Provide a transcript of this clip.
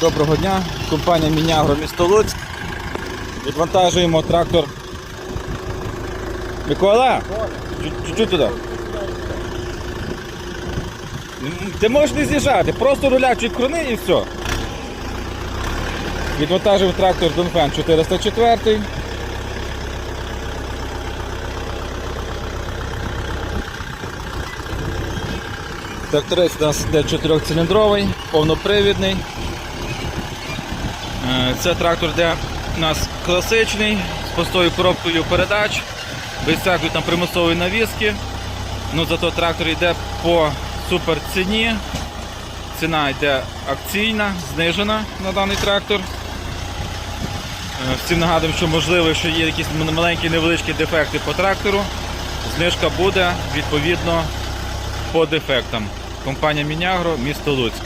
Доброго дня, компанія Мінягро місто Луцьк. Відвантажуємо трактор. Микола! Чу- Чуть-чуть туди. Ти можеш не з'їжджати, просто руля чуть крони і все. Відвантажуємо трактор Донфен 404. Тракторець у нас йде 4-циліндровий, повнопривідний. Е, Це трактор, де у нас класичний, з простою коробкою передач, без всякої там примусової навіски. Ну, зато трактор йде по супер ціні. Ціна йде акційна, знижена на даний трактор. Е, Всім нагадуємо, що можливо, що є якісь маленькі невеличкі дефекти по трактору. Знижка буде відповідно по дефектам. Компанія Мінягро, місто Луцьк.